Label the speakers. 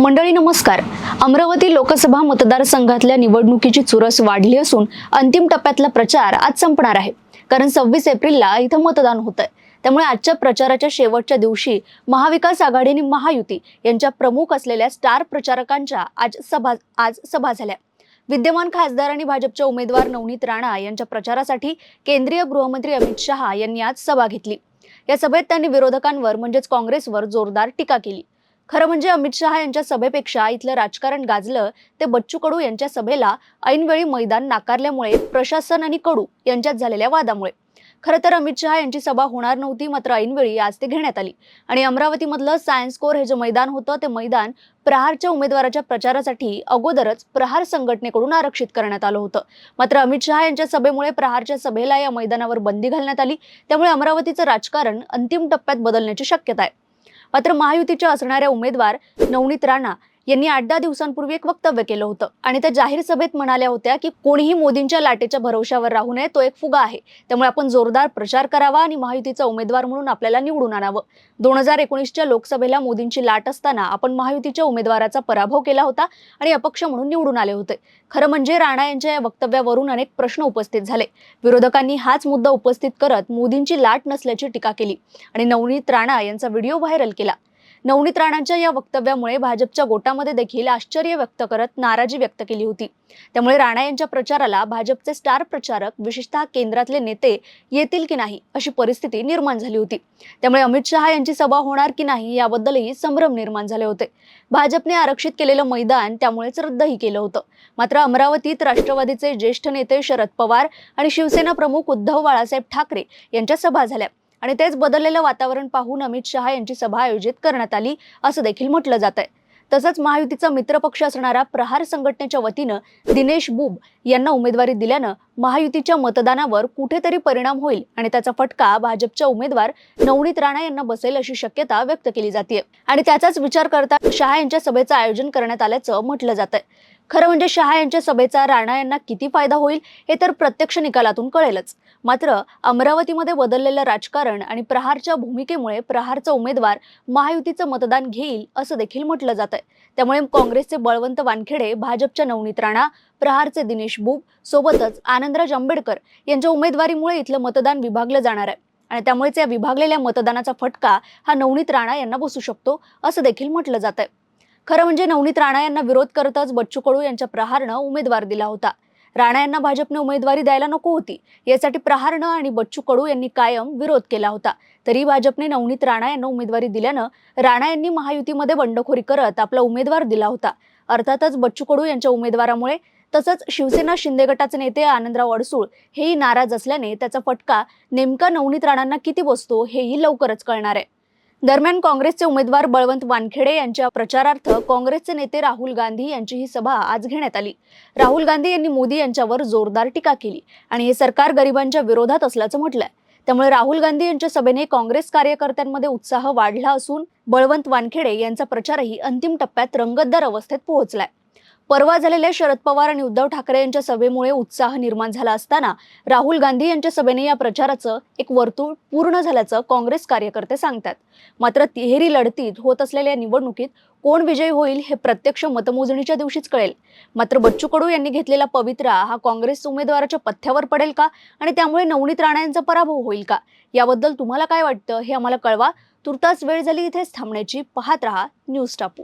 Speaker 1: मंडळी नमस्कार. अमरावती लोकसभा मतदारसंघातल्या निवडणुकीची चुरस वाढली असून अंतिम टप्प्यातला प्रचार आज संपणार आहे. कारण सव्वीस एप्रिलला इथं मतदान होत आहे त्यामुळे आजच्या प्रचाराच्या शेवटच्या दिवशी महाविकास आघाडी आणि महायुती यांच्या प्रमुख असलेल्या स्टार प्रचारकांच्या आज सभा आज सभा झाल्या. विद्यमान खासदार आणि भाजपच्या उमेदवार नवनीत राणा यांच्या प्रचारासाठी केंद्रीय गृहमंत्री अमित शहा यांनी आज सभा घेतली. या सभेत त्यांनी विरोधकांवर म्हणजेच काँग्रेसवर जोरदार टीका केली. खरं म्हणजे अमित शहा यांच्या सभेपेक्षा इथलं राजकारण गाजलं ते बच्चू कडू यांच्या सभेला ऐनवेळी मैदान नाकारल्यामुळे प्रशासन आणि कडू यांच्यात झालेल्या वादामुळे. खरं तर अमित शहा यांची सभा होणार नव्हती मात्र ऐनवेळी आज ते घेण्यात आली. आणि अमरावतीमधलं सायन्स कोर हे जे मैदान होतं ते मैदान प्रहारच्या उमेदवाराच्या प्रचारासाठी अगोदरच प्रहार संघटनेकडून आरक्षित करण्यात आलं होतं. मात्र अमित शहा यांच्या सभेमुळे प्रहारच्या सभेला या मैदानावर बंदी घालण्यात आली. त्यामुळे अमरावतीचं राजकारण अंतिम टप्प्यात बदलण्याची शक्यता आहे. मात्र महायुतीच्या असणाऱ्या उमेदवार नवनीत राणा यांनी आठ दहा दिवसांपूर्वी एक वक्तव्य केलं होतं. आणि त्या जाहीर सभेत म्हणाल्या होत्या की कोणीही मोदींच्या लाटेच्या भरोशावर राहू नये तो एक फुगा आहे. त्यामुळे आपण जोरदार प्रचार करावा आणि महायुतीचा उमेदवार म्हणून आपल्याला निवडून आणावं. दोन हजार एकोणीसच्या लोकसभेला मोदींची लाट असताना आपण महायुतीच्या उमेदवाराचा पराभव केला होता आणि अपक्ष म्हणून निवडून आले होते. खरं म्हणजे राणा यांच्या या वक्तव्यावरून अनेक प्रश्न उपस्थित झाले. विरोधकांनी हाच मुद्दा उपस्थित करत मोदींची लाट नसल्याची टीका केली आणि नवनीत राणा यांचा व्हिडिओ व्हायरल केला. नवनीत राणांच्या या वक्तव्यामुळे भाजपच्या गोटामध्ये देखील आश्चर्य व्यक्त करत नाराजी व्यक्त केली होती. त्यामुळे राणा यांच्या प्रचाराला भाजपचे स्टार प्रचारक विशेषतः केंद्रातले नेते येतील की नाही अशी परिस्थिती निर्माण झाली होती. त्यामुळे अमित शहा यांची सभा होणार की नाही याबद्दलही संभ्रम निर्माण झाले होते. भाजपने आरक्षित केलेलं मैदान त्यामुळेच रद्दही केलं होतं. मात्र अमरावतीत राष्ट्रवादीचे ज्येष्ठ नेते शरद पवार आणि शिवसेना प्रमुख उद्धव बाळासाहेब ठाकरे यांच्या सभा झाल्या. आणि तेच बदललेलं वातावरण पाहून अमित शहा यांची सभा आयोजित करण्यात आली असं देखील म्हटलं जात आहे तसंच महायुतीचा मित्रपक्ष असणारा प्रहार संघटनेच्या वतीनं दिनेश बुब यांना उमेदवारी दिल्यानं महायुतीच्या मतदानावर कुठेतरी परिणाम होईल आणि त्याचा फटका भाजपच्या उमेदवार नवनीत राणा यांना बसेल अशी शक्यता व्यक्त केली जाते आणि त्याचाच विचार करता शहा यांच्या सभेचं आयोजन करण्यात आल्याचं म्हटलं जात आहे खरं म्हणजे शहा यांच्या सभेचा राणा यांना किती फायदा होईल हे तर प्रत्यक्ष निकालातून कळेलच. मात्र अमरावतीमध्ये बदललेलं राजकारण आणि प्रहारच्या भूमिकेमुळे प्रहारचा उमेदवार महायुतीचं मतदान घेईल असं देखील म्हटलं जात आहे त्यामुळे काँग्रेसचे बळवंत वानखेडे भाजपच्या नवनीत राणा प्रहारचे दिनेश बुब सोबतच आनंदराज आंबेडकर यांच्या उमेदवारीमुळे इथलं मतदान विभागलं जाणार आहे. आणि त्यामुळेच या विभागलेल्या मतदानाचा फटका हा नवनीत राणा यांना बसू शकतो असं देखील म्हटलं जात आहे खरं म्हणजे नवनीत राणा यांना विरोध करतच बच्चू कडू यांच्या प्रहारनं उमेदवार दिला होता. राणा यांना भाजपने उमेदवारी द्यायला नको होती. यासाठी प्रहारनं आणि बच्चू कडू यांनी कायम विरोध केला होता. तरी भाजपने नवनीत राणा यांना उमेदवारी दिल्यानं राणा यांनी महायुतीमध्ये बंडखोरी करत आपला उमेदवार दिला होता. अर्थातच बच्चू कडू यांच्या उमेदवारामुळे तसंच शिवसेना शिंदे गटाचे नेते आनंदराव अडसूळ हेही नाराज असल्याने त्याचा फटका नेमका नवनीत राणांना किती बसतो हेही लवकरच कळणार आहे. दरम्यान काँग्रेसचे उमेदवार बळवंत वानखेडे यांच्या प्रचारार्थ काँग्रेसचे नेते राहुल गांधी यांची ही सभा आज घेण्यात आली. राहुल गांधी यांनी मोदी यांच्यावर जोरदार टीका केली आणि हे सरकार गरिबांच्या विरोधात असल्याचं म्हटलंय. त्यामुळे राहुल गांधी यांच्या सभेने काँग्रेस कार्यकर्त्यांमध्ये उत्साह वाढला असून बळवंत वानखेडे यांचा प्रचारही अंतिम टप्प्यात रंगतदार अवस्थेत पोहोचलाय. परवा झालेल्या शरद पवार आणि उद्धव ठाकरे यांच्या सभेमुळे उत्साह निर्माण झाला असताना राहुल गांधी यांच्या सभेने या प्रचाराचं एक वर्तुळ पूर्ण झाल्याचं काँग्रेस कार्यकर्ते सांगतात. मात्र तिहेरी लढतीत होत असलेल्या निवडणुकीत कोण विजयी होईल हे प्रत्यक्ष मतमोजणीच्या दिवशीच कळेल. मात्र बच्चू कडू यांनी घेतलेला पवित्रा हा काँग्रेस उमेदवाराच्या पथ्यावर पडेल का? आणि त्यामुळे नवनीत राणा यांचा पराभव होईल का? याबद्दल तुम्हाला काय वाटतं हे आम्हाला कळवा. तुर्तास वेळ झाली इथेच थांबण्याची. पाहत रहा न्यूज टापू.